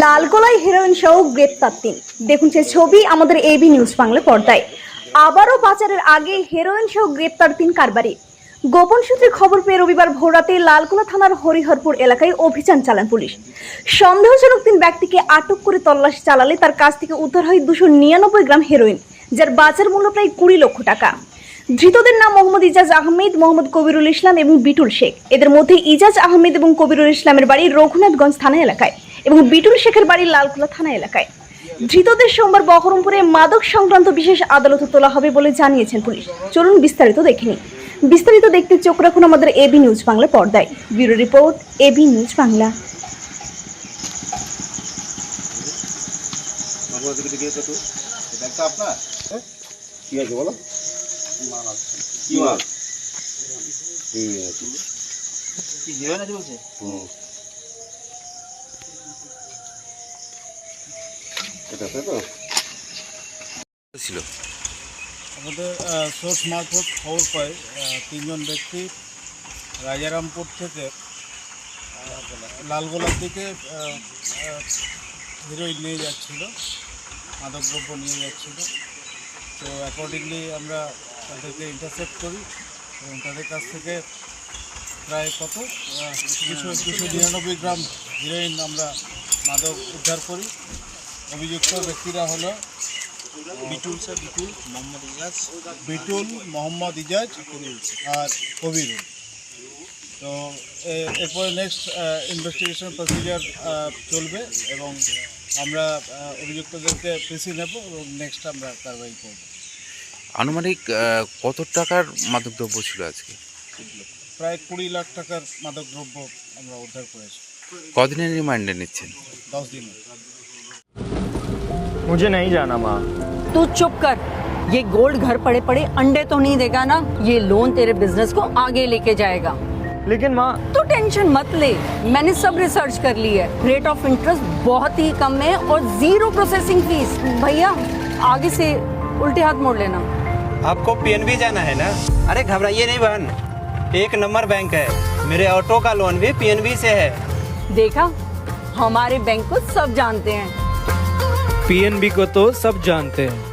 লালগোলায় heroin সহ গ্রেপ্তার তিন। দেখুন সে ছবি আমাদের এবি নিউজ বাংলা পর্দায়। আবারও পাচারের আগে হেরোইন সহ গ্রেপ্তার তিন কারবারি। গোপন সূত্রে খবর পেয়ে রবিবার ভোররাতে লালগোলা থানার হরিহরপুর এলাকায় অভিযান চালান পুলিশ। সন্দেহজনক তিন ব্যক্তিকে আটক করে তল্লাশি চালালে তার কাছ থেকে উদ্ধার হয় দুশো নিরানব্বই গ্রাম হেরোইন যার বাজার মূল্য প্রায় কুড়ি লক্ষ টাকা। ধৃতদের নাম মোহাম্মদ ইজাজ আহমেদ, মোহাম্মদ কবিরুল ইসলাম এবং বিটুল শেখ। এদের মধ্যে ইজাজ আহমেদ এবং কবিরুল ইসলামের বাড়ি রঘুনাথগঞ্জ থানা এলাকায়। এবং বিটুল শেখের বাড়ি লালকুলা থানা এলাকায়। ধৃতদের সোমবার বহরমপুরে মাদক সংক্রান্ত বিশেষ আদালতে তোলা হবে বলে জানিয়েছেন পুলিশ। চলুন বিস্তারিত দেখে নিন বিস্তারিত দেখতে চোখ রাখুন আমাদের এবি নিউজ বাংলা পর্দায়। Bureau report AB news Bangla. কি আছে বলো কি কি হিরোইন আছে বলছে হুম তো? ছিল। আমাদের সোর্স মারফত খবর পাই তিনজন ব্যক্তি রাজারামপুর থেকে লালগোলার দিকে হিরোইন নিয়ে যাচ্ছিল মাদকদ্রব্য নিয়ে যাচ্ছিল। তো অ্যাকর্ডিংলি আমরা তাদেরকে ইন্টারসেপ্ট করি এবং তাদের কাছ থেকে প্রায় কত দুশো দুশো নিরানব্বই গ্রাম হিরোইন আমরা মাদক উদ্ধার করি। অভিযুক্ত ব্যক্তিরা হলো বিটুল স্যার বিটুল মোহাম্মদ ইজাজ। বিটুল মোহাম্মদ ইজাজ আর কবিরুল তো এরপরে নেক্সট ইনভেস্টিগেশন প্রসিজার চলবে এবং আমরা অভিযুক্তদেরকে পিসি নেব এবং নেক্সট আমরা কারবাই করব। আনুমানিক কত টাকার মাদকদ্রব্য ছিল আজকে? প্রায় কুড়ি লাখ টাকার মাদক দ্রব্য আমরা উদ্ধার করেছি। কদিনের রিমান্ডে নিচ্ছেন? দশ দিনে मुझे नहीं जाना माँ। तू चुप कर। ये गोल्ड घर पड़े पड़े अंडे तो नहीं देगा ना ये लोन तेरे बिज़नेस को आगे लेके जाएगा। लेकिन माँ। तू टेंशन मत ले। मैंने सब रिसर्च कर ली है। रेट ऑफ़ इंटरेस्ट बहुत ही कम है और ज़ीरो प्रोसेसिंग फ़ीस भैया आगे से उल्टे हाथ मोड़ लेना। आपको पीएनबी जाना है ना? अरे घबराइए नहीं बहन। एक नंबर बैंक है। मेरे ऑटो का लोन भी पीएनबी से है। देखा? हमारे बैंक को सब जानते हैं। पीएनबी को तो सब जानते हैं।